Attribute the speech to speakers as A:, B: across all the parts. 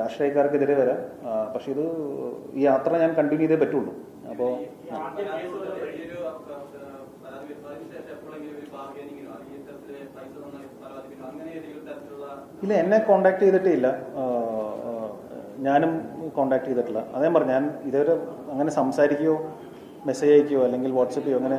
A: രാഷ്ട്രീയക്കാർക്കെതിരെ വരാം. പക്ഷെ ഇത് ഈ യാത്ര ഞാൻ കണ്ടിന്യൂ ചെയ്തേ പറ്റുള്ളൂ. അപ്പോൾ ഇല്ല എന്നെ കോണ്ടാക്ട് ചെയ്തിട്ടേ ഇല്ല. ഞാനും കോണ്ടാക്ട് ചെയ്തിട്ടില്ല. അതേ പറഞ്ഞു ഞാൻ ഇതുവരെ അങ്ങനെ സംസാരിക്കുകയോ മെസ്സേജ് അയക്കുകയോ അല്ലെങ്കിൽ വാട്സപ്പ് ചെയ്യോ അങ്ങനെ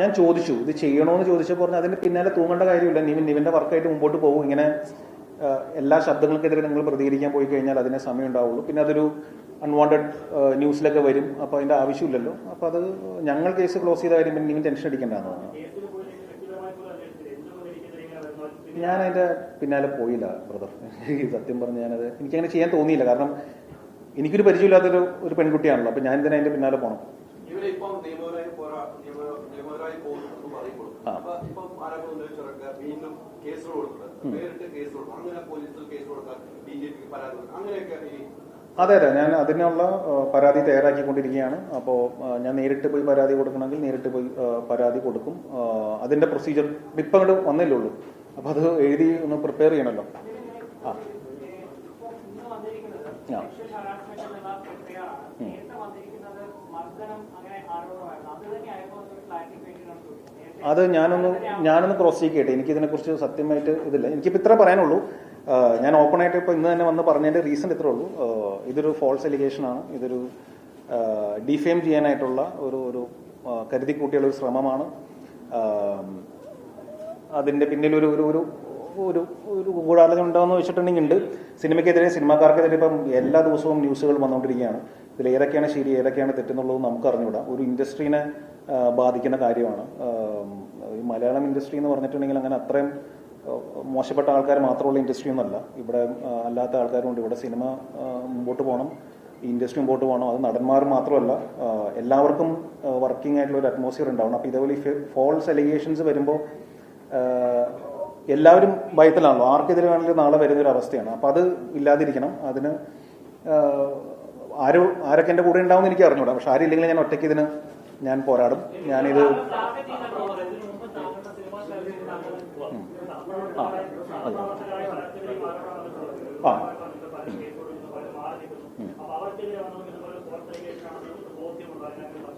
A: ഞാൻ ചോദിച്ചു ഇത് ചെയ്യണോന്ന് ചോദിച്ചപ്പോൾ പറഞ്ഞു അതിന്റെ പിന്നാലെ തൂങ്ങേണ്ട കാര്യമില്ല. നിവിൻ നിവിന്റെ വർക്കായിട്ട് മുമ്പോട്ട് പോകും ഇങ്ങനെ എല്ലാ ശബ്ദങ്ങൾക്കെതിരെ നിങ്ങൾ പ്രതികരിക്കാൻ പോയി കഴിഞ്ഞാൽ അതിനെ സമയം ഉണ്ടാവുള്ളൂ. പിന്നെ അതൊരു അൺവാണ്ടഡ് ന്യൂസിലൊക്കെ വരും. അപ്പോൾ അതിന്റെ ആവശ്യമില്ലല്ലോ. അപ്പോൾ അത് ഞങ്ങൾ കേസ് ക്ലോസ് ചെയ്ത കാര്യം പിന്നെ നിവിൻ ടെൻഷൻ അടിക്കേണ്ടതെന്ന് പറഞ്ഞു ഞാൻ പിന്നാലെ പോയില്ല ബ്രദർ സത്യം പറഞ്ഞ ഞാനത് എനിക്കങ്ങനെ ചെയ്യാൻ തോന്നിയില്ല. കാരണം എനിക്കൊരു പരിചയമില്ലാത്തൊരു ഒരു പെൺകുട്ടിയാണല്ലോ. അപ്പൊ ഞാൻ തന്നെ അതിന്റെ പിന്നാലെ പോകണം അതെ അതെ. ഞാൻ അതിനുള്ള പരാതി തയ്യാറാക്കിക്കൊണ്ടിരിക്കുകയാണ്. അപ്പോൾ ഞാൻ നേരിട്ട് പോയി പരാതി കൊടുക്കണമെങ്കിൽ നേരിട്ട് പോയി പരാതി കൊടുക്കും. അതിന്റെ പ്രൊസീജിയർ ഇപ്പം അങ്ങോട്ട് വന്നില്ലേ ഉള്ളൂ. അപ്പോൾ അത് എഴുതി ഒന്ന് പ്രിപ്പയർ ചെയ്യണമല്ലോ ആ.
B: അത്
A: ഞാനൊന്ന് ഞാനൊന്ന് ക്രോസ് ചെക്ക് ചെയ്യട്ടെ. എനിക്ക് ഇതിനെക്കുറിച്ച് സത്യമായിട്ട് ഇതില്ല. എനിക്കിപ്പോൾ ഇത്ര പറയാനുള്ളൂ. ഞാൻ ഓപ്പൺ ആയിട്ട് ഇപ്പോൾ ഇന്ന് തന്നെ വന്ന് പറഞ്ഞതിന്റെ റീസൺ ഇത്രേ ഉള്ളൂ. ഇതൊരു ഫോൾസ് എലിഗേഷൻ ആണ്. ഇതൊരു ഡിഫെയിം ചെയ്യാനായിട്ടുള്ള ഒരു ഒരു കരുതി കൂട്ടിയുള്ള ഒരു ശ്രമമാണ്. ആ, അതിന്റെ പിന്നിൽ ഒരു ഒരു ഒരു ഒരു ഒരു ഗൂഢാലോചന ഉണ്ടോയെന്ന് വെച്ചിട്ടുണ്ടെങ്കിൽ ഉണ്ട്. സിനിമയ്ക്കെതിരെ സിനിമാക്കാർക്കെതിരെ ഇപ്പം എല്ലാ ദിവസവും ന്യൂസുകൾ വന്നുകൊണ്ടിരിക്കുകയാണ്. ഇതിൽ ഏതൊക്കെയാണ് ശരി ഏതൊക്കെയാണ് തെറ്റെന്നുള്ളത് നമുക്ക് അറിഞ്ഞുകൂടാ ഒരു ഇൻഡസ്ട്രീനെ ബാധിക്കുന്ന കാര്യമാണ്. ഈ മലയാളം ഇൻഡസ്ട്രി എന്ന് പറഞ്ഞിട്ടുണ്ടെങ്കിൽ അങ്ങനെ അത്രയും മോശപ്പെട്ട ആൾക്കാർ മാത്രമുള്ള ഇൻഡസ്ട്രി ഒന്നല്ല ഇവിടെ അല്ലാത്ത ആൾക്കാരുണ്ട് ഇവിടെ സിനിമ മുമ്പോട്ട് പോകണം. ഇൻഡസ്ട്രി മുമ്പോട്ട് പോകണം. അത് നടന്മാർ മാത്രമല്ല. എല്ലാവർക്കും വർക്കിംഗ് ആയിട്ടുള്ള ഒരു അറ്റ്മോസ്ഫിയർ ഉണ്ടാവണം. അപ്പോൾ ഇതേപോലെ ഈ ഫോൾസ് എലിഗേഷൻസ് വരുമ്പോൾ എല്ലാവരും ഭയത്തിലാണല്ലോ. ആർക്കെതിരെ വേണമെങ്കിലും നാളെ വരുന്നൊരു അവസ്ഥയാണ്. അപ്പം അത് ഇല്ലാതിരിക്കണം. അതിന് ആ, ആരോ ആരൊക്കെ എന്റെ കൂടെ ഉണ്ടാവും എനിക്ക് അറിഞ്ഞൂടാ. പക്ഷെ ആരില്ലെങ്കിൽ ഞാൻ ഒറ്റയ്ക്ക് ഇതിന് ഞാൻ പോരാടും. ഞാനിത്
B: ആ ചെയ്തിട്ടുള്ളത് ഇതിനു മുമ്പ് താങ്കളുടെ സിനിമാ ശൈലിയിൽ താങ്കൾ
A: ആ അതെ ആ
B: അപ്പൊ അവർക്കെതിരെ വന്നത് ഇതുപോലെ ഫോർത്ത് അലിഗേഷൻ ആണെന്ന് ബോധ്യമുണ്ടോ അതിനകത്ത് സംശയം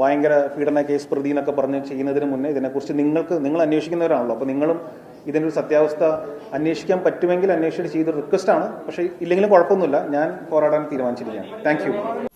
A: ഭയങ്കര പീഡന കേസ് പ്രതി എന്നൊക്കെ പറഞ്ഞ് ചെയ്യുന്നതിന് മുന്നേ ഇതിനെക്കുറിച്ച് നിങ്ങൾക്ക് നിങ്ങൾ അന്വേഷിക്കുന്നവരാണല്ലോ. അപ്പോൾ നിങ്ങളും ഇതിന്റെ ഒരു സത്യാവസ്ഥ അന്വേഷിക്കാൻ പറ്റുമെങ്കിൽ അന്വേഷിച്ചിട്ട് ചെയ്ത റിക്വസ്റ്റ് ആണ്. പക്ഷേ ഇല്ലെങ്കിലും കുഴപ്പമൊന്നുമില്ല. ഞാൻ പോരാടാൻ തീരുമാനിച്ചിരിക്കുകയാണ്. താങ്ക്